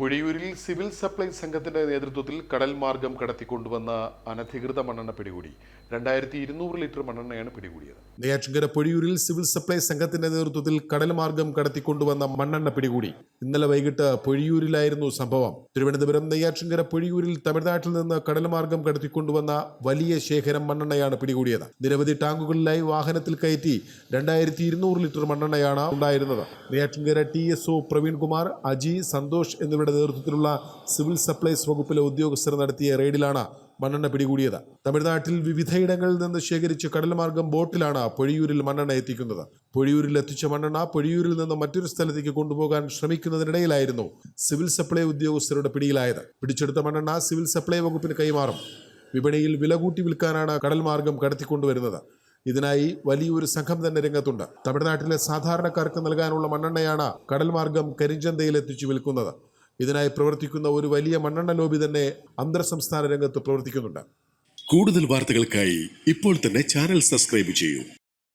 പുഴയൂരിൽ civil supplies സംഘത്തിന്റെ നേതൃത്വത്തിൽ കടൽ മാർഗം കടത്തിക്കൊണ്ടുവന്ന അനധികൃത മണ്ണെണ്ണ പിടികൂടി. രണ്ടായിരത്തി ഇരുന്നൂറ് ലിറ്റർ മണ്ണെണ്ണയാണ് പിടികൂടിയത്. നെയ്യാറ്റിൻകര പൊഴിയൂരിൽ സിവിൽ സപ്ലൈസ് സംഘത്തിന്റെ നേതൃത്വത്തിൽ കടൽ മാർഗം കടത്തിക്കൊണ്ടുവന്ന മണ്ണെണ്ണ പിടികൂടി. ഇന്നലെ വൈകിട്ട് പൊഴിയൂരിലായിരുന്നു സംഭവം. തിരുവനന്തപുരം നെയ്യാറ്റിൻകര പൊഴിയൂരിൽ തമിഴ്നാട്ടിൽ നിന്ന് കടൽ മാർഗം കടത്തിക്കൊണ്ടുവന്ന വലിയ ശേഖരം മണ്ണെണ്ണയാണ് പിടികൂടിയത്. നിരവധി ടാങ്കുകളിലായി വാഹനത്തിൽ കയറ്റി രണ്ടായിരത്തി ഇരുന്നൂറ് ലിറ്റർ മണ്ണെണ്ണയാണ് ഉണ്ടായിരുന്നത്. Neyyattinkara T S O Praveenkumar Aji Santhosh എന്നിവരുടെ നേതൃത്വത്തിലുള്ള സിവിൽ സപ്ലൈസ് വകുപ്പിലെ ഉദ്യോഗസ്ഥർ നടത്തിയ റെയ്ഡിലാണ് മണ്ണെണ്ണ പിടികൂടിയത്. തമിഴ്നാട്ടിൽ വിവിധയിടങ്ങളിൽ നിന്ന് ശേഖരിച്ച് കടൽമാർഗം ബോട്ടിലാണ് പൊഴിയൂരിൽ മണ്ണെണ്ണ എത്തിക്കുന്നത്. പൊഴിയൂരിൽ എത്തിച്ച മണ്ണെണ്ണ പൊഴിയൂരിൽ നിന്ന് മറ്റൊരു സ്ഥലത്തേക്ക് കൊണ്ടുപോകാൻ ശ്രമിക്കുന്നതിനിടയിലായിരുന്നു സിവിൽ സപ്ലൈ ഉദ്യോഗസ്ഥരുടെ പിടിയിലായത്. പിടിച്ചെടുത്ത മണ്ണെണ്ണ സിവിൽ സപ്ലൈ വകുപ്പിന് കൈമാറും. വിപണിയിൽ വില കൂട്ടി വിൽക്കാനാണ് കടൽമാർഗം കടത്തിക്കൊണ്ടുവരുന്നത്. ഇതിനായി വലിയൊരു സംഘം തന്നെ രംഗത്തുണ്ട്. തമിഴ്നാട്ടിലെ സാധാരണക്കാർക്ക് നൽകാനുള്ള മണ്ണെണ്ണയാണ് കടൽമാർഗം കരിഞ്ചന്തയിൽ എത്തിച്ചു വിൽക്കുന്നത്. ഇതിനായി പ്രവർത്തിക്കുന്ന ഒരു വലിയ മണ്ണെണ്ണ ലോബി തന്നെ അന്തർ സംസ്ഥാന രംഗത്ത് പ്രവർത്തിക്കുന്നുണ്ട്. കൂടുതൽ വാർത്തകൾക്കായി ഇപ്പോൾ തന്നെ ചാനൽ സബ്സ്ക്രൈബ് ചെയ്യൂ.